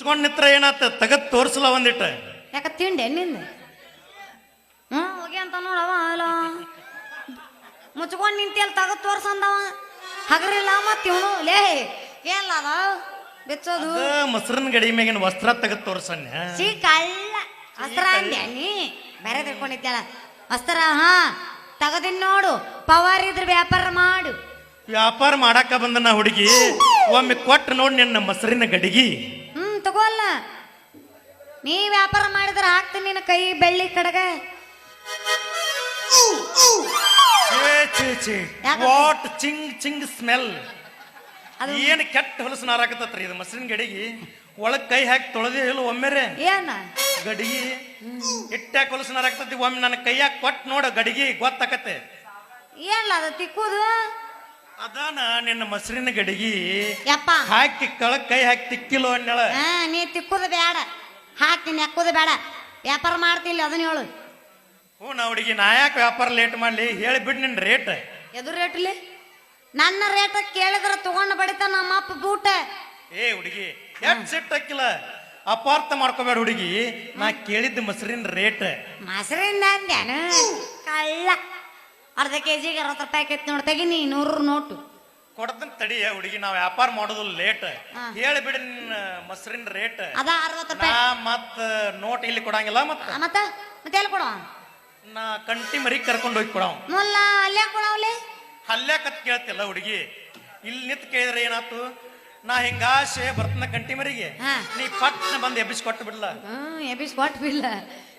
ಮುಚ್ಕೊಂಡ್ ನಿತ್ರ ಏನಾತ? ತಗದ್ ತೋರ್ಸಲ ಒಂದಿಟ್ಟ ಯಾಕ ತಿಂಡೆ ನಿಂದ? ಹ್ಞೂ ಹೋಗಿ ಅಂತ ನೋಡವ ಅಲ್ಲ. ಮುಚ್ಕೊಂಡು ನಿಂತಿಯಲ್ಲಿ ತಗದ್ ತೋರ್ಸಂದವ. ಹಗರಿಲ್ಲ ಮತ್ತೆ ಇವನು. ಲೇ ಏನಿಲ್ಲ ಅದ? ಬೆಚ್ಚೋದು. ಮೊಸರಿನ ಗಡಿ ಮೇಗಿನ ವಸ್ತ್ರ ತಗದ್ ತೋರ್ಸಣ್ಣ. ಸಿ ಕಳ್ಳ. ವಸ್ತ್ರ ಅಂದ್ಯಾ ನೀ ಬೇರೆ ತಿಳ್ಕೊಂಡಿದ್ದಲ್ಲ ವಸ್ತ್ರ ಹಾ. ತಗದಿನ್ ನೋಡು. ಪವರ್ ಇದ್ರ ವ್ಯಾಪಾರ ಮಾಡು. ವ್ಯಾಪಾರ ಮಾಡಾಕ ಬಂದ ನಾ ಹುಡುಗಿ. ಒಮ್ಮೆ ಕೊಟ್ಟು ನೋಡಿ ನಿನ್ನ ಮೊಸರಿನ ಗಡಿಗಿ. ತಗೋಲ್ಲ. ನೀ ವ್ಯಾಪಾರ ಮಾಡಿದ್ರೆ ಹಾಕ್ತೀನಿ ನಿನ್ನ ಕೈ ಬೆಳ್ಳಿ ಕಡಗ. ವಾಟ್ ಚಿಂಗ್ ಚಿಂಗ್ ಸ್ಮೆಲ್. ಅದು ಏನ್ ಕೆಟ್ಟ ಹೊಲಸು ನಾರಾಕತ್ತತ್ರಿ ಇದು ಮಸರಿನ ಗಡಿಗಿ? ಒಳಗ್ ಕೈ ಹಾಕಿ ತೊಳೆದೇ ಇಲ್ಲ ಒಮ್ಮೆರೆ. ಏನ? ಗಡಿಗಿ. ಇಟ್ಟಾಕ ಹೊಲಸು ನಾರಾಕತ್ತತಿ ಒಮ್ಮೆ ನನ್ನ ಕೈಯಾಗ ಕೊಟ್ಟು ನೋಡ ಗಡಿಗೆ ಗೊತ್ತಾಕತ್ತೆ. ಏನ್ ಅದು ತಿಕ್ಕುದು? ಅದಾನ ನಿನ್ನ ಮೊಸರಿನ ಗಡಿಗಿ. ಯಪ್ಪ. ಹಾಕಿ ಕಳಕ್ ಕೈ ಹಾಕಿ ತಿಕ್ಕಿಲ್ಲ ಅನ್ನಳ ಹಾ ನೀ ತಿಕ್ಕುದು ಬೇಡ ಹಾಕಿ ಹಾಕೋದು ಬೇಡ ವ್ಯಾಪಾರ ಮಾಡ್ತಿಲ್ಲ ಅದನ್ನ ಹೇಳು. ಹ್ಞೂ ನಾ ಹುಡುಗಿ ನಾ ಯಾಕೆ ವ್ಯಾಪಾರ ಲೇಟ್ ಮಾಡ್ಲಿ? ಹೇಳಿ ನಿನ್ನ ನಿನ್ ರೇಟ್ ಎದು ರೇಟ್ಲಿ ನನ್ನ ರೇಟ್ ಕೇಳಿದ್ರೆ ತಗೊಂಡು ಬಡಿತ ನಮ್ಮ ಅಪ್ಪ ಬೂಟ. ಏ ಹುಡುಗಿ ಎಷ್ಟು ಸಿಟ್ಟು ಹಾಕಿಲ್ಲ? ಅಪಾರ್ಥ ಮಾಡ್ಕೋಬೇಡ ಹುಡುಗಿ. ನಾ ಕೇಳಿದ್ದ ಮೊಸರಿನ ರೇಟ್ ಮೊಸರಿಂದ ಅಂದ್ಯಾನು? ಕಳ್ಳ. ಅರ್ಧ ಕೆ ಜಿಗೆ ಅರವತ್ತು ರೂಪಾಯಿ ಆಕೈತಿ ನೋಡಿ ತೆಗಿನಿ ನೂರು ನೋಟು. ಕೊಡದನ್ ತಡಿ ಹುಡುಗಿ ನಾವ್ ವ್ಯಾಪಾರ ಮಾಡೋದು ಲೇಟ್ ಹಾ. ಹೇಳಿ ಬಿಡಿ ನಿನ್ನ ಮೊಸರಿನ ರೇಟ್ ಅದ ಅರವತ್ತು ನಾ ರೂಪಾಯಿ ಮತ್ ನೋಟ್ ಇಲ್ಲಿ ಕೊಡಂಗಿಲ್ಲ ಮತ್ತ. ಆ, ಮತ್ತ ಮತ್ತೆ ಎಲ್ಲಿ ಕೊಡುವ? ನಾ ಕಂಟಿ ಮರಿ ಕರ್ಕೊಂಡು ಹೋಗಿ ಕೊಡವ್. ಮುಲ್ಲ ಅಲ್ಲೇ ಕೊಡವಲ್ಲಿ? ಹಲ್ಯಾಕತ್ ಕೇಳ್ತಿಲ್ಲ ಹುಡುಗಿ. ಇಲ್ಲಿ ನಿಂತ್ ಕೇಳಿದ್ರೆ ಏನಾತು? ನಾ ಹಿಂಗಾಶೆ ಬರ್ತನ ಕಂಟಿ ಮರಿಗೆ. ಹಾ. ನೀ ಪಟ್ನ ಬಂದ್ ಎಬ್ಬಿಸಿ ಕೊಟ್ಟು ಬಿಡ್ಲ. ಹ್ಮ್ ಎಬಿಸ್ ಬಿಡ್ಲ.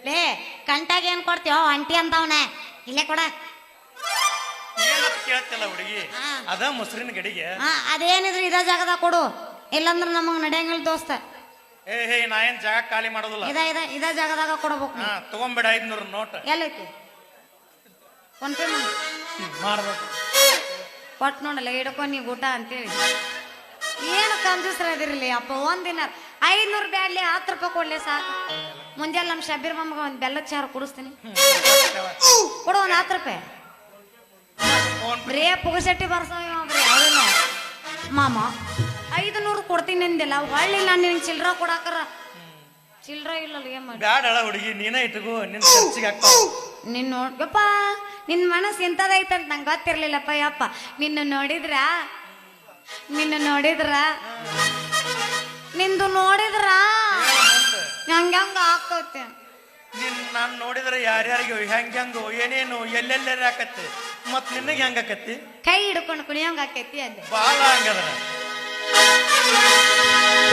ಲೇ ಕಂಟಾಗ ಏನ್ ಕೊಡ್ತೀವೋ ಅಂಟಿ ಅಂತವನ. ಇಲ್ಲೇ ಕೊಡ. ಕೇಳ್ತಿಲ್ಲ ಹುಡುಗಿ. ಅದ ಮೊಸರಿನ ಗಡಿಗೆ. ಹಾ ಅದೇನಿದ್ರು ಇದ ಜಾಗದಾಗ ಕೊಡು. ಇಲ್ಲಂದ್ರ ನಮಗ್ ನಡೆಯಂಗಿಲ್ಲ ದೋಸ್ತ. ಏ ಹೇ ನಾ ಏನ್ ಜಾಗ ಖಾಲಿ ಮಾಡೋದಿಲ್ಲ. ಇದ ಇದ ಇದ ಜಾಗದಾಗ ಕೊಡ್ಬೇಕು ಹಾ ತಗೊಂಬೇಡ ಐದ್ನೂರು ನೋಟ್. ಎಲ್ಲೈತಿ? ಫೋನ್ ಪೇ ಮಾಡಿ. ಮಾಡ್ಬೇಕು. ಕೊಟ್ಟು ನೋಡಲ್ಲ ಹಿಡ್ಕೊ ನೀ ಊಟ ಅಂತೇಳಿ. ಏನು ಕಂಜೂಸ್ರ ಅದಿರಲಿ ಅಪ್ಪ ಒಂದಿನ ಐನೂರು ಬ್ಯಾಡ್ಲಿ ಹತ್ತು ರೂಪಾಯಿ ಕೊಡ್ಲಿ ಸಾಕು. ಮುಂಜಾನೆ ನಮ್ಮ ಶಬೀರ್ ಮಮ್ಮಗ ಒಂದು ಬೆಲ್ಲದ ಚಾರು ಕುಡಿಸ್ತೀನಿ. ಕೊಡು ಒಂದು ಹತ್ತು ರೂಪಾಯಿ. ಬರೇ ಪುಗಸಟ್ಟಿ ಬರ್ಸವ ಮಾಮ ಐದು ನೂರು ಕೊಡ್ತೀನಿ ಅಂದಿಲ್ಲ ನಾನು ನಿನ್ ಚಿಲ್ರ ಕೊಡಾಕರ. ಚಿಲ್ರ ಇಲ್ಲಲ್ಲ ಏನ್ ಮಾಡಿ ಬ್ಯಾಡ ಅಳ ಹುಡುಗಿ ನೀನೇ ಇಟ್ಕೋ ನಿನ್ ಖರ್ಚಿಗೆ ನಿನ್ ನೋಡ್ಗಪ್ಪ ನಿನ್ ಮನಸ್ಸು ಇಂಥದೈತಂತ ನಂಗೆ ಗೊತ್ತಿರ್ಲಿಲ್ಲಪ್ಪ ಯಪ್ಪ. ನಿನ್ನ ನೋಡಿದ್ರ? ನಿನ್ನ ನೋಡಿದ್ರ? ನಿಂದು ನೋಡಿದ್ರ? ಹಂಗ ಹಂಗ ಆಕತ್ತೆ ನಿನ್ ನಾನ್ ನೋಡಿದ್ರೆ ಯಾರ್ಯಾರಿಗೆ ಹೆಂಗ್ ಹೆಂಗೋ ಏನೇನು ಎಲ್ಲೆಲ್ಲಾರ ಆಕತ್ತೆ ಮತ್ ನಿನಗೆ ಹೆಂಗ ಆಕತ್ತಿ ಕೈ ಹಿಡ್ಕೊಂಡು ಕುಣಿಯಂಗ ಆಕೈತಿ ಅಲ್ಲಿ ಬಾಳ ಹಂಗದ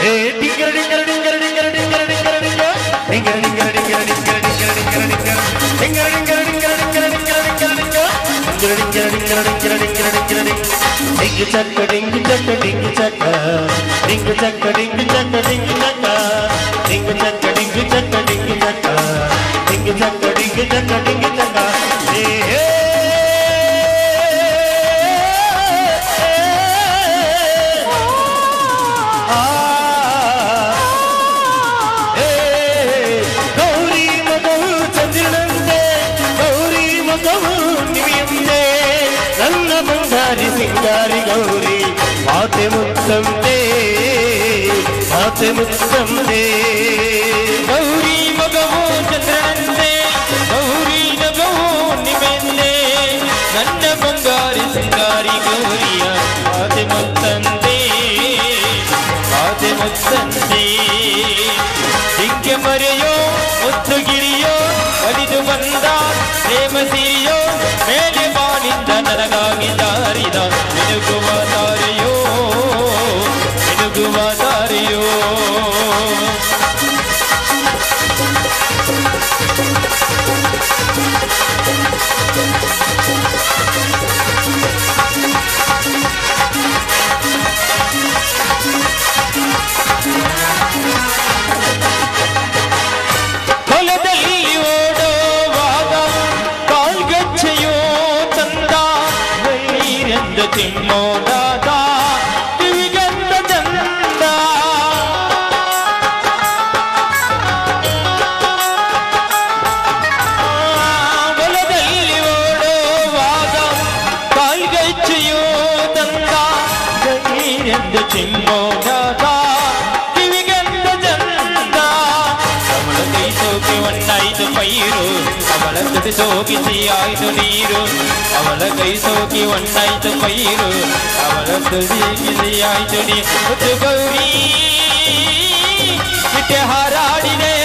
ಏ ಡಿಂಗರ ಡಿಂಗರ ಡಿಂಗರ ಡಿಂಗರ ಡಿಂಗರ ಡಿಂಗರ ಡಿಂಗರ ಡಿಂಗರ ಡಿಂಗರ ಡಿಂಗರ ಡಿಂಗರ ಡಿಂಗರ ಡಿಂಗರ ಡಿಂಗರ ಡಿಂಗರ ಡಿಂಗರ డింగి చక్క డింగి చక్క డింగి చక్క డింగి చక్క డింగి చక్క డింగి చక్క డింగి చక్క డింగి చక్క డింగి చక్క డింగి చక్క డింగి చక్క డింగి చక్క గౌరీ మాతె ముత్తం దే మాతె ముత్తం దే గౌరీ మగవో చంద్రనందే ಗೌರಿ ನಗವೋ ನಿಮ್ಮೆಂದೇ ನನ್ನ ಬಂಗಾರಿ ಸಿಂಗಾರಿ ಗೌರಿಯ ಮಾತೆ ಮುತ್ತಂದೆ ಮಾತೆ ಮುತ್ತಂದೆ ಹಿಂಗೆ ಮರೆಯೋ ಮುತ್ತುಗಿರಿಯೋ ಅಡಿದು ಬಂದ ಪ್ರೇಮ ಸಿರಿಯೋ ಮೇಲೆ ಮಾಡಿದ್ದ ನನಗಾಗಿ ದಾರಿದ कुमाता ಹೊಟ್ಟೆ ಸೋಕಿ ಸಿಹಿಯಾಯ್ತು ನೀರು ಅವಳ ಕೈ ಸೋಕಿ ಒಣ್ಣಾಯ್ತು ಪೈರು ಅವಳ ತುದಿ ಸಿಹಿಯಾಯ್ತು ನೀರು ಗೌರಿ ನಿಟ್ಟೆ ಹಾರಾಡಿದೆ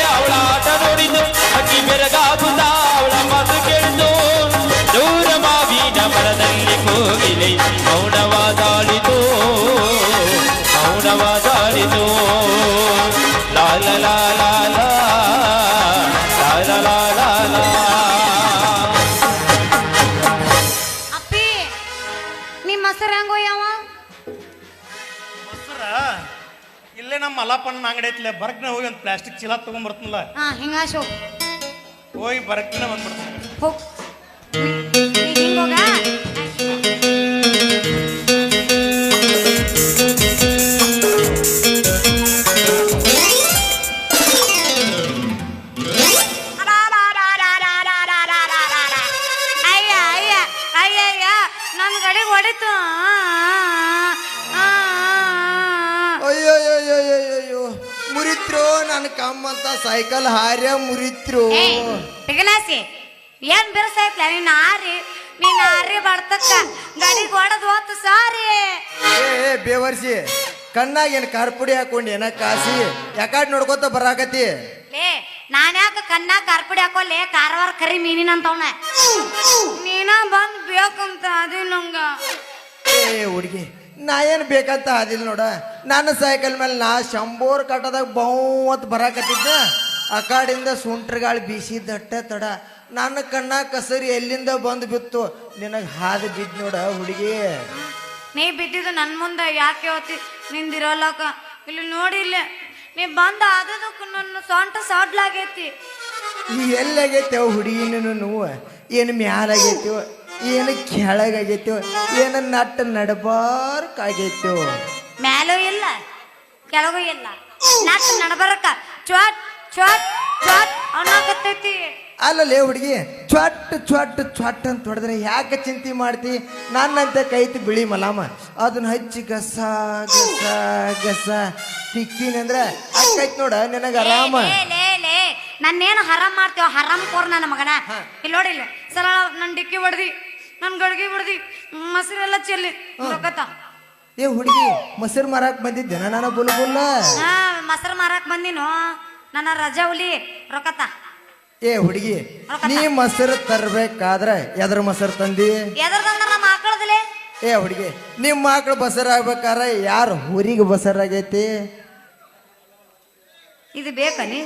ಮಲ್ಲಪ್ಪನ ಅಂಗಡಿ ಐತ್ಲೆ ಬರ್ಗ್ನ ಹೋಗಿ ಒಂದು ಪ್ಲಾಸ್ಟಿಕ್ ಚೀಲ ತಗೊಂಡ್ಬರ್ತನಲ್ಲ ಹಾ ಹಿಂಗಾಶು ಹೋಗಿ ಬರ್ಗ್ನ ಬಂದ್ಬಿಡ್ತೀನಿ. ಹೋಗ್? ಸೈಕಲ್ ಹಾರ್ಯ ಮುರಿತ್ರು. ಪಿಗನಾಸಿ ಏನ್ ಬಿರ್ಸೈತ್ಲ ನೀನ್ ಆರಿ ನೀನ್ ಆರಿ ಬರ್ತಕ್ಕ ಗಡಿ ಹೊಡೆದ್ ಹೋತು ಸಾರಿ. ಏ ಬೇವರ್ಸಿ ಕಣ್ಣಾಗ ಏನ್ ಕಾರ್ಪುಡಿ ಹಾಕೊಂಡ್ ಏನ ಕಾಸಿ? ಯಾಕಾಡ್ ನೋಡ್ಕೋತ ಬರಾಕತಿ ಲೇ ನಾನ್ ಯಾಕ ಕನ್ನ ಕಾರ್ಪುಡಿ ಹಾಕೋಲೆ? ಕಾರವಾರ ಕರಿ ಮೀನಿನಂತವನ ನೀನ ಬಂದ್ ಬೇಕಂತ ಅದೇ ನಂಗ. ಏ ಹುಡುಗಿ ನಾ ಏನ್ ಬೇಕಂತ ಆದಿಲ್ ನೋಡ. ನನ್ನ ಸೈಕಲ್ ಮೇಲೆ ನಾ ಶಂಬೋರ್ ಕಟ್ಟದಾಗ ಬಹುವತ್ ಬರಾಕತ್ತಿದ್ದ ಆ ಕಾಡಿಂದ ಸುಂಟ್ರ ಗಾಳಿ ಬೀಸಿದಟ್ಟ ತಡ. ನನ್ನ ಕಣ್ಣ ಕಸರಿ ಎಲ್ಲಿಂದ ಬಂದು ಬಿತ್ತು? ನಿನಗ್ ಹಾದು ಬಿದ್ ನೋಡ ಹುಡುಗಿ. ನೀ ಬಿದ್ದಿದ್ದು ನನ್ ಮುಂದೆ ಯಾಕೆ ಹೋತಿ ನಿಂದಿರೋಲಕ ಇಲ್ಲಿ ನೋಡಿ ಇಲ್ಲೇ ನೀ ಬಂದ ಆದದಕ್ಕೆ ನನ್ನ ಸೊಂಟ ಸಾಡ್ಲಾಗೈತಿ. ಈ ಎಲ್ಲಾಗೈತೆ ನೀನು ನೋವು? ಏನು ಮ್ಯಾಲಾಗೈತೋ ಏನು ಕೆಳಗಾಗೈತೋ ಏನು ನಟ್ಟ ನಡಬಾರ್ಕಾಗೈತೋ ಮ್ಯಾಲೂ ಇಲ್ಲ ಕೆಳಗೂ ಇಲ್ಲ. ನಟ್ಟ ನಡಬರಕ ಚ್ವಾಟ್. ಚ್ವಾಟ್ ಅನ್ನಕತ್ತೈತಿ ಅಲ್ಲಲ್ಲೇ ಹುಡುಗಿ ಚಟ್ ಚಟ್ ಚ್ವಾಟ್ ಅಂತ ಹೊಡೆದ್ರೆ ಯಾಕೆ ಚಿಂತೆ ಮಾಡ್ತಿ? ನನ್ನಂತೆ ಕೈತಿ ಬಿಳಿ ಮಲಾಮ. ಅದನ್ನ ಹಚ್ಚಿ ಗಸ ಗಸ ಗಸ. ತಿಕ್ಕಿನಿ ಅಂದ್ರೆ ಅಕ್ಕೈತ್ ನೋಡ ನಿನಗ ಆರಾಮ? ನನ್ನೇನು ಹರಾಮ್ ಮಾಡ್ತೀವ ಹರಾಮ್ ಕೋರ್ ನನ್ನ ಮಗನ. ಇಲ್ಲಿ ನೋಡಿಲ್ಲ ಸಲ ನನ್ನ ಡಿಕ್ಕಿ ಹೊಡ್ದಿ ನನ್ನ ಗಡ್ಗಿ ಹೊಡ್ದಿ ಮೊಸರೆಲ್ಲ ಚೆಲ್ಲಿ. ರೊಕ್ಕತ್ತ ಏ ಹುಡುಗಿ ಮೊಸರು ಮಾರಾಕ್ ಬಂದಿದ್ದೆ ನಾನು ಬುಲ್ಬುಲ್ಲ ಹಾ ಮೊಸರು ಮಾರಾಕ್ ಬಂದಿನು? ನನ್ನ ರಜಾ ಹುಲಿ ರೊಕ್ಕತ. ಏ ಹುಡುಗಿ ನೀ ಮೊಸರು ತರ್ಬೇಕಾದ್ರೆ ಎದ್ರ ಮೊಸರು ತಂದಿ? ಎದ್ರದಂದ್ರ ನಮ್ಮ ಆಕಳದಲೆ ಏ ಹುಡುಗಿ ನಿಮ್ಮ ಮಕ್ಳು ಬಸರಾಗ್ಬೇಕಾರೆ ಯಾರ ಊರಿಗೆ ಬಸರಾಗೈತಿ ಇದು ಬೇಕಾ ನೀ?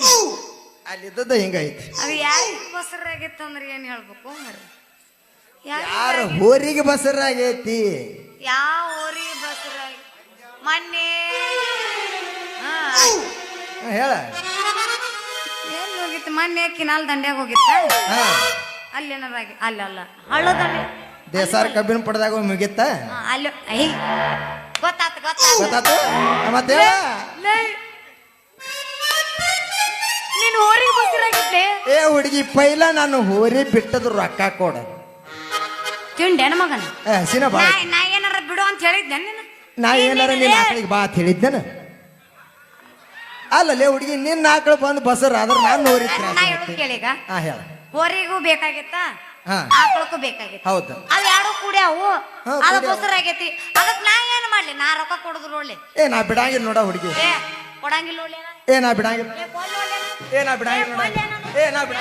ಅಲ್ಲಿದ್ದದ ಹಿಂಗೈತಿ. ಅದು ಯಾರಿಗೆ ಬಸರಾಗಿತ್ತು ಅಂದ್ರೆ ಏನು ಹೇಳ್ಬೇಕು ಮರಿ ಯಾರು ಊರಿಗೆ ಬಸರಾಗೈತಿ ಯಾವ ಊರಿಗೆ ಬಸರಾಗಿ ಮೊನ್ನೆ ಹೇಳ. ಹೋಗಿತ್ತು. ಮೊನ್ನೆ ಕಿನಾಲ್ ದಂಡ್ಯಾಗ ಹೋಗಿತ್ತ? ಹಾ. ಅಲ್ಲಿ ಏನಾರಾಗಿ ಅಲ್ಲ ಅಲ್ಲ. ಹಳ್ಳ ದಂಡೆ. ದೇಸಾರ ಕಬ್ಬಿನ ಪಡೆದಾಗ ಮುಗಿತ್ತ? ಹಾ, ಅಲ್ಲಿ ಐ ಗೊತ್ತಾತು ಗೊತ್ತಾತು. ಗೊತ್ತಾತು? ಮತ್ತೆ. ನೀನು ಊರಿಗೆ ಬಸರಾಗಿದ್ದೆ ಏ ಹುಡುಗಿ ಪೈಲ ನಾನು ಹೋರಿ ಬಿಟ್ಟದು ರೊಕ್ಕ ಕೊಡ ತಿಂಡೇನ ಮಗನ? ಹಸಿನ ಬಾ ನಾ ನಾ ಏನಾರ ಬಿಡು ಅಂತ ಹೇಳಿದ್ದೆ ನೀನು ನಾ ಏನಾರ ನಿನ್ನ ಆಕಳಿಗೆ ಬಾ ಅಂತ ಹೇಳಿದ್ದೇನ ಅಲ್ಲಲ್ಲೇ ಹುಡುಗಿ ನಿನ್ನ ಆಕಳ ಬಂದು ಬಸರ ಆದ್ರೆ ನಾನು ನೋಡಿ ನಾ ಹೇಳೋದು ಕೇಳೀಗ ಹಾ ಹೇಳ. ಹೋರಿಗೂ ಬೇಕಾಗಿತ್ತ? ಹಾ. ಆಕಳಕ್ಕೂ ಬೇಕಾಗಿತ್ತ? ಹೌದು. ಅವ್ ಯಾರು ಕೂಡಿ ಅವು? ಹಾ, ಅದು ಕೂಡ್ಯಾವು. ಬಸರಾಗೈತಿ ಅದಕ್ಕೆ ನಾ ಏನ್ ಮಾಡ್ಲಿ? ನಾ ರೊಕ್ಕ ಕೊಡುದು ಒಳ್ಳೆ. ಏ ನಾ ಬಿಡಂಗಿಲ್ಲ ನೋಡ ಹುಡುಗಿ. ಏ ಕೊಡಂಗಿಲ್ಲ ಒಳ್ಳೆ ಏ ನಾ ಬಿಡಂಗಿಲ್ಲ. ಏ ಕೊಡ್ಲಿ ಏ ನಾ ಬಿಡಂಗಿಲ್ಲ ನೋಡ. ಏ ನಾ ಬಿಡ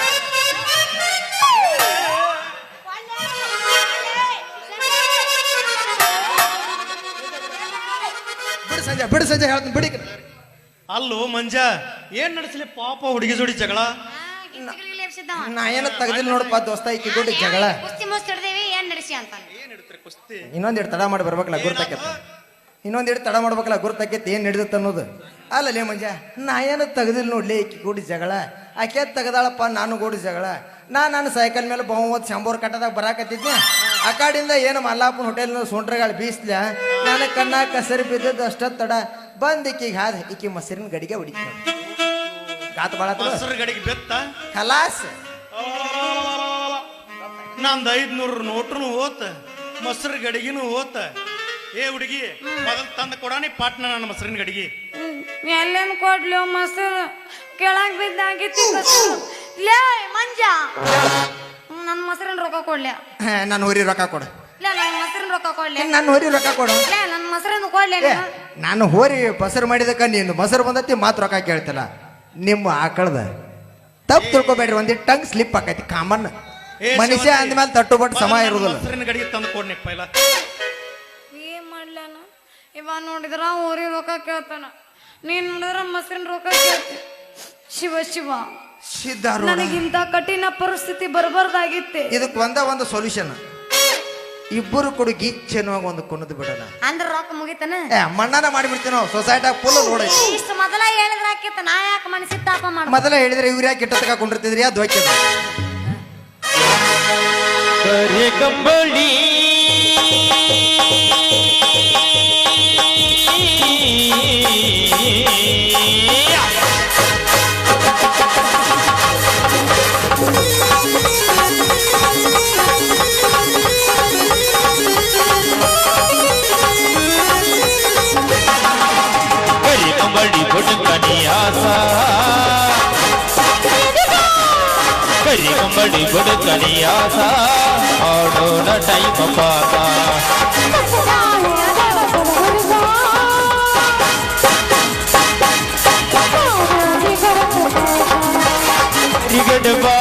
ಬಿಡು ಸಂಜೆ ಬಿಡು ಸಂಜೆ ಹೇಳ್ತೀನಿ ಬಿಡಿ. ಅಲ್ಲೋ ಮಂಜ ಏನ್ ನಡೆಸಲಿ? ಪಾಪ ಹುಡುಗಿ ಜೋಡಿ ಜಗಳ? ನಾ ಏನ ತೆಗ್ದಿಲ್ಲ ನೋಡಪ್ಪ ದೋಸ್ತ ಈಕಿ ದೊಡ್ಡ ಜಗಳ. ಕುಸ್ತಿ ಮುಸ್ತಿ ಹಿಡ್ದೇವಿ ಏನ್ ನಡೆಸಿ ಅಂತಾನೆ ಏನ್ ಹಿಡಿತ್ರಿ ಕುಸ್ತಿ? ಇನ್ನೊಂದ್ ಎರಡು ತಡ ಮಾಡಿ ಬರ್ಬೇಕಲ್ಲ ಗುರ್ತಾಕೈತೆ ಇನ್ನೊಂದ್ ಎರಡು ತಡ ಮಾಡ್ಬೇಕಲ್ಲ ಗುರ್ತಾಕೈತೆ ಏನ್ ನಡೆದತ್ತ ಅನ್ನೋದು. ಅಲ್ಲಲೇ ಮಂಜ ನಾ ಏನ ತೆಗ್ದಿಲ್ಲ ನೋಡ್ಲಿ ಈಕಿ ಗೂಡಿ ಜಗಳ. ಆಕೆ ತೆಗ್ದಾಳಪ್ಪ ನಾನು ಗೂಡಿ ಜಗಳ. ನಾ ನನ್ನ ಸೈಕಲ್ ಮೇಲೆ ಬಹುಮತ್ ಶಂಬೋರ್ ಕಟ್ಟದಾಗ ಬರಾಕತ್ತಿದ್ದೆ ಆ ಕಾಡಿಂದ ಏನು ಮಲ್ಲಾಪನ ಹೋಟೆಲ್ ಸೋಂಟ್ರಗಳು ಬೀಸ್ಲ ನನ್ನ ಕಣ್ಣ ಕಸರಿ ಬಿದ್ದದ್ದು ಅಷ್ಟ ತಡ. ಬಂದ್ ಈಕಿಗೆ ಹಾದ ಈಕಿ ಮೊಸರಿನ ಗಡಿಗೆ ಹೊಡಿತ ಗಾತ ಬಾಳ ಮೊಸರು ಗಡಿಗೆ ಬೆತ್ತ? ಕಲಾಸ್. ನಂದು ಐದ್ನೂರು ನೋಟ್ರು ಹೋತ ಮೊಸರು ಗಡಿಗಿನೂ ಹೋತ. ಏ ಹುಡುಗಿ ಮೊದಲು ತಂದ ಕೊಡಾನಿ ಪಾಟ್ನ ನನ್ನ ಮೊಸರಿನ ಗಡಿಗೆ. ಎಲ್ಲೇನ್ ಕೊಡ್ಲು ಮೊಸರು? ಕೆಳಗ್ ಬಿದ್ದಾಗಿತ್ತು ಲೇ ಮಂಜ. ನನ್ನ ಮೊಸರಿನ ರೊಕ್ಕ ಕೊಡ್ಲಿ. ನಾನು ಊರಿ ರೊಕ್ಕ ಕೊಡು. ಇಲ್ಲ ನನ್ನ ಮೊಸರಿನ ರೊಕ್ಕ ಕೊಡ್ಲಿ? ನಾನು ಹೋರಿ ರೊಕ್ಕ ಕೊಡು? ಇಲ್ಲ ನನ್ನ ಮೊಸರಿನ ಕೊಡ್ಲಿ ಏ, ನಾನು? ಹೋರಿ ಮೊಸರು ಮಾಡಿದಕ್ಕ ನೀನು ಮೊಸರು ಬಂದತಿ ಮಾತು ರೊಕ್ಕ ಕೇಳ್ತಿಲ್ಲ. ನಿಮ್ಮ ಆಕಳದ ತಪ್ಪು ತಿಳ್ಕೊಬೇಡ್ರಿ ಒಂದಿಟ್ಟು ಟಂಗ್ ಸ್ಲಿಪ್ ಆಕೈತಿ ಕಾಮನ್ ಏ, ಮನುಷ್ಯ ಅಂದ ಅಂದ್ಮೇಲೆ ತಟ್ಟು ಬಟ್ಟು ಸಮ ಮೊದಲು ಇರುದಿಲ್ಲ. ಮೊಸರಿನ ಗಡಿಗೆ ತಂದು ಕೊಡ್ನಿ ಪೈಲ. ಏನ್ ಮಾಡ್ಲಾನ ಇವ ನೋಡಿದ್ರ ಊರಿ ರೊಕ್ಕ ಕೇಳ್ತಾನ. ನೀನ್ ನೋಡಿದ್ರ ಮೊಸರಿನ ರೊಕ್ಕ ಕೇಳ್ತಿ. ಶಿವ ಶಿವ. ಸಿದ್ಧಾರೂಢ. ನನಗಿಂತ ಕಠಿಣ ಪರಿಸ್ಥಿತಿ ಬರಬಾರ್ದಾಗಿತ್ತೆ. ಇದಕ್ಕೆ ಒಂದ ಒಂದು ಸೊಲ್ಯೂಷನ್ ಇಬ್ಬರು ಕೊಡು ಗೀಚ್ ಅನ್ನುವಾಗ ಒಂದು ಕುಣದು ಬಿಡೋಣ. ಅಂದ್ರ ರೊಕ್ಕ ಮುಗಿತನ? ಏ ಮಣ್ಣನ ಮಾಡಿಬಿಡ್ತೀವಿ ನಾವು ಸೊಸೈಟಿಯಾಗ ಫುಲ್ ನೋಡೈತಿ ಇಷ್ಟು ಮೊದಲ ಹೇಳಿದ್ರೆ ಆಕಿತ್ತ ನಾ ಯಾಕೆ ಮನಸ್ಸಿಗೆ ತಾಪ ಮಾಡ ಮೊದಲ ಹೇಳಿದ್ರೆ ಇವ್ರು ಯಾಕೆ ಕೆಟ್ಟ ತಗೊಂಡಿರ್ತಿದ್ರಿ ಅದು ಹೋಗ್ಯದ ಕರೆ ಕಂಬಳಿ. ಮಾಡಿ ಕೊಡುತ್ತಲಿಯ ಆಡೋಣ ಟೈಮ ಪಾತ ಟಿಕೆಟ್ ಬಾ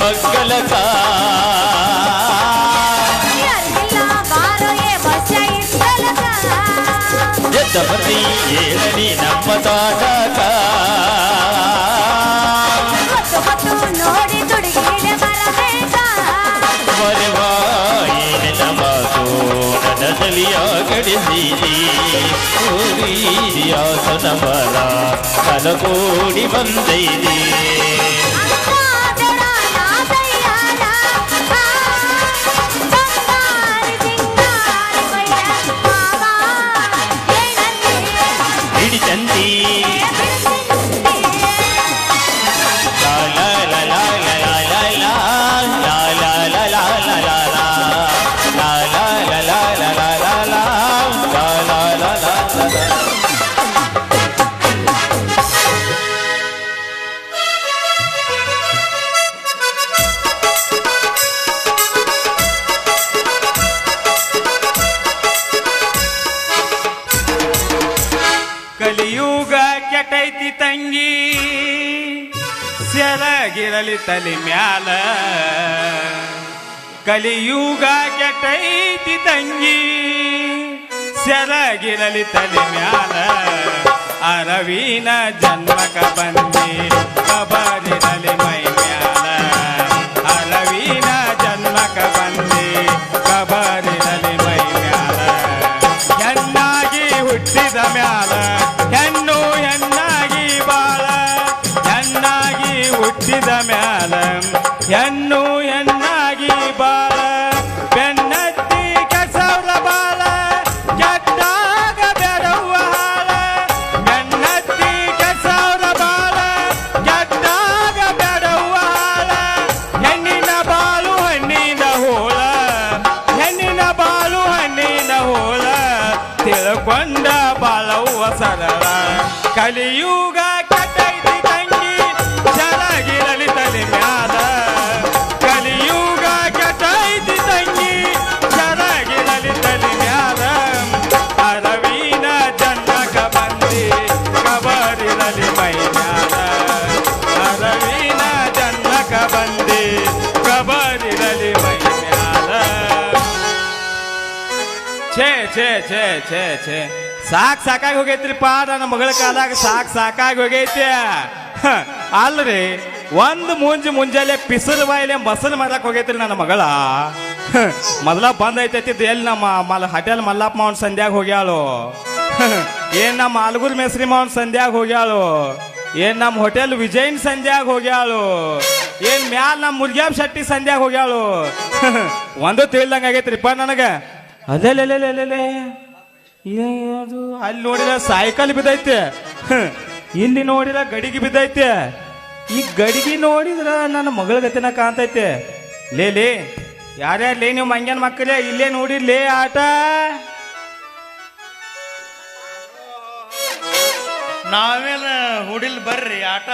ಮಕ್ಕಳಕ ಎದ್ದವನಿ ಏಳನಿ ನಮ್ಮ ತಾಟಕ ನೋಡಿ ತುಡುಗಿಡ ಬರಬೇಕಾ? ಕಲಿಯಾ ಕಡಿಸಿರಿ ಸೂರಿಯಾಸನ ಬಲ ಕಲಕೋಡಿ ಬಂದೈರಿ ಕೆಟ್ಟೈತಿ ತಂಗಿ, ಸೆರಗಿರಲಿ ತಲೆ ಮ್ಯಾಲ. ಕಲಿಯುಗ ಕೆಟ್ಟೈತಿ ತಂಗಿ, ಸೆರಗಿರಲಿ ತಲೆ ಮ್ಯಾಲ. ಅರವಿನ ಜನ್ಮಕ ಬಂದಿ ಕಬರಿರಲಿ ಮೈ ಮ್ಯಾಲ. ಅರವಿನ ಜನ್ಮಕ ಬಂದಿ ಕಬರಿರಲಿ ಮೈ ಮ್ಯಾಲ. ಚೆನ್ನಾಗಿ ಹುಟ್ಟಿದ ಮ್ಯಾಲ ಹುಟ್ಟಿದ ಮ್ಯಾಲ. ಹೆಣ್ಣು ಛೇ ಛೇ ಛೇ ಛೇ. ಸಾಕ್ ಸಾಕಾಗಿ ಹೋಗೈತ್ರಿಪ್ಪ ನನ್ನ ಮಗಳ ಕಾಲಾಗ ಸಾಕ್ ಸಾಕಾಗಿ ಹೋಗೈತಿ. ಅಲ್ರಿ, ಒಂದು ಮುಂಜಿ ಮುಂಜಾನೆ ಪಿಸಲ್ ಬಾಯಿಲೆ ಮಸಲ್ ಮಾಡಕ್ ಹೋಗೈತ್ರಿ ನನ್ನ ಮಗಳ. ಮೊದಲ ಬಂದ್ ಐತೈತಿ ಎಲ್ಲಿ ನಮ್ಮ ಮಲ್ ಹೋಟೆಲ್ ಮಲ್ಲಪ್ಪ ಮಾವನ್ ಸಂಧ್ಯಾಗ ಹೋಗ್ಯಾಳು. ಏನ್ ನಮ್ಮ ಆಲ್ಗುರ್ ಮೇಸ್ರಿ ಮಾವನ್ ಸಂಧ್ಯಾಗ ಹೋಗ್ಯಾಳು. ಏನ್ ನಮ್ಮ ಹೋಟೆಲ್ ವಿಜಯನ್ ಸಂಧ್ಯಾಗ ಹೋಗ್ಯಾಳು. ಏನ್ ಮ್ಯಾಲ್ ನಮ್ಮ ಮುರ್ಗ್ಯಾಬ್ ಶೆಟ್ಟಿ ಸಂಧ್ಯಾಗ ಹೋಗ್ಯಾಳು. ಒಂದು ತಿಳಿದಂಗ ಆಗೈತ್ರಿಪ್ಪ ನನಗ. ಅದೇ ಅದು ಅಲ್ಲಿ ನೋಡಿದ ಸಾಯ್ಕಲ್ ಬಿದ್ದೈತೆ. ಇಲ್ಲಿ ನೋಡಿದ ಗಡಿಗೆ ಬಿದ್ದೈತೆ. ಈ ಗಡಿಗೆ ನೋಡಿದ್ರ ನನ್ನ ಮಗಳ ಗತಿನ ಕಾಣ್ತೈತೆ. ಲೇ ಲೇ, ಯಾರ್ಯಾರ ಲೇ, ನೀವು ಮಂಗ್ಯನ ಮಕ್ಕಳೇ, ಇಲ್ಲೇ ನೋಡಿ, ಲೇ, ಆಟ. ನಾವೇನ ಹುಡಿಲ್ ಬರ್ರಿ, ಆಟ.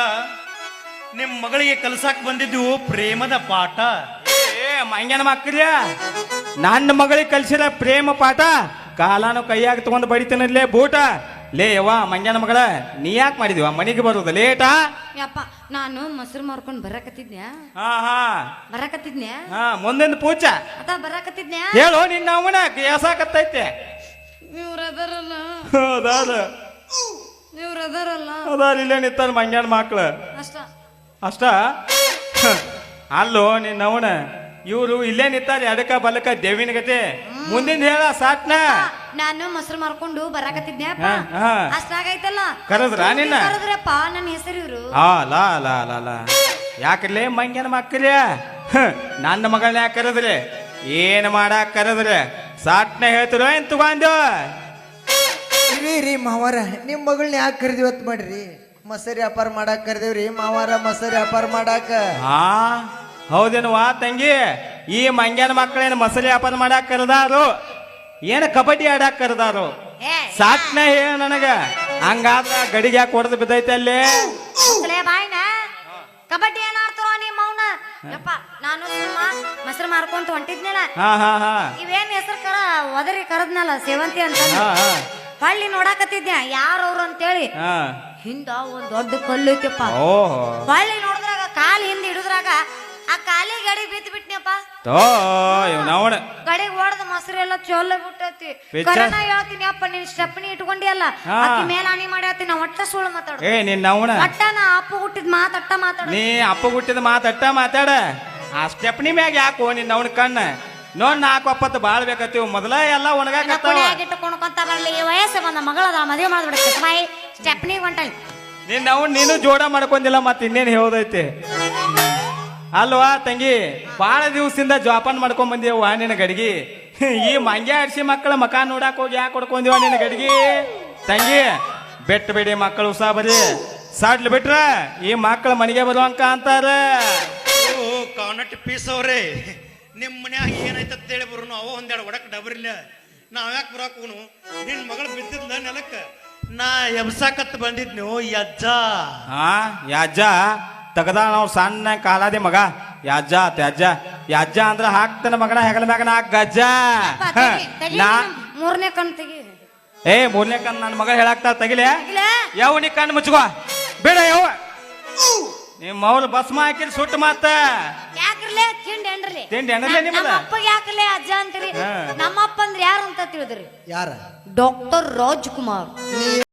ನಿಮ್ ಮಗಳಿಗೆ ಕಲ್ಸಾಕ್ ಬಂದಿದ್ದು ಪ್ರೇಮದ ಪಾಠ. ಮಂಗ್ಯನ ಮಕ್ಕಳ ನನ್ನ ಮಗಳಿಗೆ ಕಲ್ಸಿರ ಪ್ರೇಮ ಪಾಠ ಕಾಲಾನು ಕೈಯಾಗ ತಗೊಂಡು ಬಡಿತೀನಲ್ಲೇ ಬೂಟ. ಲೇ ಯವ್ವ ಮಂಗ್ಯನ ಮಗಳ ನೀ ಯಾಕೆ ಮಾಡಿದಿವ ಮನೆಗೆ ಬರೋದು ಲೇಟಾ ಯಪ್ಪ ನಾನು ಮೊಸರು ಮಾರ್ಕೊಂಡ್ ಬರಕತ್ತಿದ್ನ ಹಾ ಹಾ. ಬರಾಕತ್ತಿದ್ನ್ಯಾ? ಹಾ ಮುಂದಿನ ಪೂಜ. ಅದ ಬರಾಕತ್ತಿದ್ನ್ಯಾ? ಹೇಳು ನಿನ್ನ ಅವನ ಕೇಸಾಕತ್ತೈತೆ. ಇವ್ರ ಅದರಲ್ಲ ಅದಾದ ಇವ್ರ ಅದರಲ್ಲ ಅದಾರ ಇಲ್ಲೇ ನಿಂತಾರ ಮಂಗ್ಯಾನ ಮಕ್ಳು. ಅಷ್ಟ. ಅಷ್ಟ? ಅಲ್ಲೋ ನಿನ್ನ ಅವನ. ಇವರು ಇಲ್ಲೇ ನಿಂತಾರೆ ಎಡಕ ಬಲಕ ದೇವಿನ ಗತೆ. ಮುಂದಿನ ಹೇಳ ಸಾಟ್ನ ನಾನು ಮೊಸರು ಮಾರ್ಕೊಂಡು ಬರಾಕತ್ತಿದ್ದೆ ಹಾ, ಹಾ. ಅಷ್ಟಾಗೈತಲ್ಲ? ಕರೆದ್ರಾ ನಿನ್ನ? ಕರದ್ರಪ್ಪ ನನ್ನ ಹೆಸರು ಇವರು. ಆ ಲಾ ಲಾ ಲಾ ಲಾ. ಯಾಕರ್ಲೆ ಮಂಗ್ಯನ ಮಕ್ಕಳೇ? ನನ್ನ ಮಗಳನ್ನ ಯಾಕೆ ಕರೆದ್ರೆ? ಏನು ಮಾಡಾಕ ಕರೆದ್ರೆ? ಸಾಟ್ನ ಹೇಳ್ತಿರೋ ಏನ್ ತಗೊಂಡು? ರೀ ರೀ ಮಾವಾರ ನಿಮ್ಮ ಮಗಳನ್ನ ಯಾಕೆ ಕರೆದಿವತ್ ಮಾಡ್ರಿ? ಮೊಸರು ವ್ಯಾಪಾರ ಮಾಡಾಕ ಕರೆದೇವ್ರಿ ಮಾವಾರ ಮೊಸರು ವ್ಯಾಪಾರ ಮಾಡಾಕ. ಹಾ ಹೌದೇನವಾ ತಂಗಿ? ಈ ಮಂಗ್ಯನ ಮಕ್ಕಳೇನು ಮಸಲಿ ವ್ಯಾಪಾರ ಮಾಡಾಕ ಕರೆದಾರು? ಏನು ಕಬಡ್ಡಿ ಆಡಾಕ ಕರೆದಾರು? ಏ ಸಾಟ್ನ ಹೇಳ ನನಗ. ಹಂಗಾದ್ರ ಗಡಿಗೆ ಯಾಕೆ ಹೊಡೆದು ಬಿದ್ದೈತೆ ಅಲ್ಲಿ? ಬಾಯ್ನ ಕಬಡ್ಡಿ ಏನ್ ಆಡ್ತಾರೋ ನಿಮ್ಮ ಮೌನ ಯಪ್ಪ ನಾನು ಮೊಸರು ಮಾರ್ಕೊಂತ ಹೊಂಟಿದ್ನಲ್ಲ. ಹಾ ಹಾ ಹಾ. ಇವೇನ್ ಹೆಸರು ಕರ ಒದರಿ ಕರದ್ನಲ್ಲ ಸೇವಂತಿ ಅಂತ? ಹೊಳ್ಳಿ ನೋಡಾಕತ್ತಿದ್ದೆ ಯಾರವ್ರು ಅಂತೇಳಿ? ಹಿಂದ ಒಂದ್ ದೊಡ್ಡ ಕಲ್ಲು ಐತಿಪ್ಪ ಓಹೋ. ಹೊಳ್ಳಿ ನೋಡಿದ್ರಾಗ ಕಾಲ್ ಹಿಂದೆ ಹಿಡಿದ್ರಾಗ ಆ ಕಾಲಿ ಗಡಿ ಬಿದ್ದ ಬಿಟ್ನಪ್ಪ. ತೋ ಇವ್ನವನ ಗಡಿಗೆ ಹೊಡೆದ ಮೊಸರು ಎಲ್ಲ ಚೊಲ್ಲ ಬಿಟ್ಟೈತಿ. ಪಿಚ್ಚ? ಕರೋನಾ ಹೇಳ್ತೀನಿ ಅಪ್ಪ ನೀನ್ ಸ್ಟೆಪ್ನಿ ಇಟ್ಕೊಂಡಿಯಲ್ಲ ಹಾ. ಅಕ್ಕಿ ಮೇಲೆ ಮಾಡ್ಯಾತಿ ನಾ ಒಟ್ಟ ಸುಳ್ಳು ಮಾತಾಡು. ಏ ನಿನ್ನ ನವಣ. ಒಟ್ಟ ನಾ ಅಪ್ಪ ಹುಟ್ಟಿದ್ ಮಾತಟ್ಟ ಮಾತಾಡು. ನೀ ಅಪ್ಪ ಹುಟ್ಟಿದ ಮಾತಟ್ಟ ಮಾತಾಡ. ಆ ಸ್ಟೆಪ್ನಿ ಮ್ಯಾಗ ಯಾಕೋ ನಿನ್ನ ಅವನ ಕಣ್ಣ. ನೋಡ್ ನಾಲ್ಕು ಅಪ್ಪತ್ತು ಬಾಳ್ ಬೇಕತ್ತೀವ್ ಮೊದಲ ಎಲ್ಲ ಒಣಗಾಕತ್ತಾವ. ಕುಣಿಯಾಗಿಟ್ಟು ಕುಣ್ಕೊಂತ ಬರ್ಲಿ ಈ ವಯಸ್ಸು ಬಂದ ಮಗಳದ ಮದುವೆ ಮಾಡ್ಬಿಡ ಬಾಯಿ ಸ್ಟೆಪ್ನಿ ಹೊಂಟಲ್ ನಿನ್ನ ಅವ್ನ ನೀನು ಜೋಡ ಮಾಡ್ಕೊಂಡಿಲ್ಲ ಮತ್ತೆ ಇನ್ನೇನು ಹೇಳೋದೈತಿ. ಅಲ್ವಾ ತಂಗಿ? ಬಹಳ ದಿವಸದಿಂದ ಜೋಪಾನ ಮಾಡ್ಕೊಂಡ್ ಬಂದೇವು ನಿನ್ನ ಗಡಿಗೆ. ಈ ಮಂಗ್ಯ ಅಡ್ಸಿ ಮಕ್ಕಳ ಮಕ ನೋಡಕ್ ಹೋಗಿ ಯಾಕೆ ಕೊಡ್ಕೊಂಡಿವ ನಿನ್ನ ಗಡಿಗೆ? ತಂಗಿ ಬೆಟ್ಟ ಬೇಡಿ ಮಕ್ಕಳು ಉಸಾ ಬರೀ. ಸಾಡ್ಲಿ ಬಿಟ್ರ ಈ ಮಕ್ಕಳ ಮನೆಗೆ ಬರುವಂಕ ಅಂತಾರ. ಕಾನಟ್ ಪೀಸ್ ಅವ್ರೆ. ನಿಮ್ಮ ಮನ್ಯಾಗ ಏನೈತೆ ಅಂತೇಳಿ ಬರೋನು. ಅವ ಒಂದೆರಡು ಒಡಕ್ ಡಬರಿಲ್ಲ. ನಾವ್ ಯಾಕೆ ಬರಕ್ ಹೋನು ನಿನ್ ಮಗಳು ಬಿದ್ದಿದ್ ನೆಲಕ್ಕ. ನಾ ಎಬ್ಸಾಕತ್ ಬಂದಿದ್ನು ಯಜ್ಜ. ಹಾ ಯಾಜ್ಜ? ತಗದ ನಾವು ಸಣ್ಣ ಕಾಲಾದೆ ಮಗ. ಯಾಜ್ಜ ತ್ಯಾಜ್ಜ. ಯಾಜ್ಜ ಅಂದ್ರ ಹಾಕ್ತಾನ ಮಗನ ಹೆಗಲ ಮ್ಯಾಗ ನಾ ಗಜ್ಜ. ನಾ ಮೂರನೇ ಕಣ್ ತೆಗಿ. ಏ ಮೂರನೇ ಕಣ್ ನನ್ನ ಮಗ ಹೇಳಾಕ್ತಾ ತಗಿಲೆ? ಯಾವ ನೀ ಕಣ್ಣು ಮುಚ್ಚುವ ಬೇಡ ಯಾವ ನಿಮ್ಮ ಅವ್ರು ಭಸ್ಮ ಹಾಕಿಲ್ ಸುಟ್ಟು ಮಾತ. ಯಾಕ್ರಲೇ? ತಿಂಡಿ ಏನ್ರಲಿ ತಿಂಡಿ ನಿಮ್ಮದ? ನಮ್ಮ ಅಪ್ಪಗೆ ಯಾಕಲೆ ಅಜ್ಜ ಅಂತೀರಿ? ಹಾ. ನಮ್ಮ ಅಪ್ಪ ಅಂದ್ರೆ ಯಾರು ಅಂತ ತಿಳಿದ್ರಿ? ಯಾರ? ಡಾಕ್ಟರ್ ರಾಜ್ಕುಮಾರ್.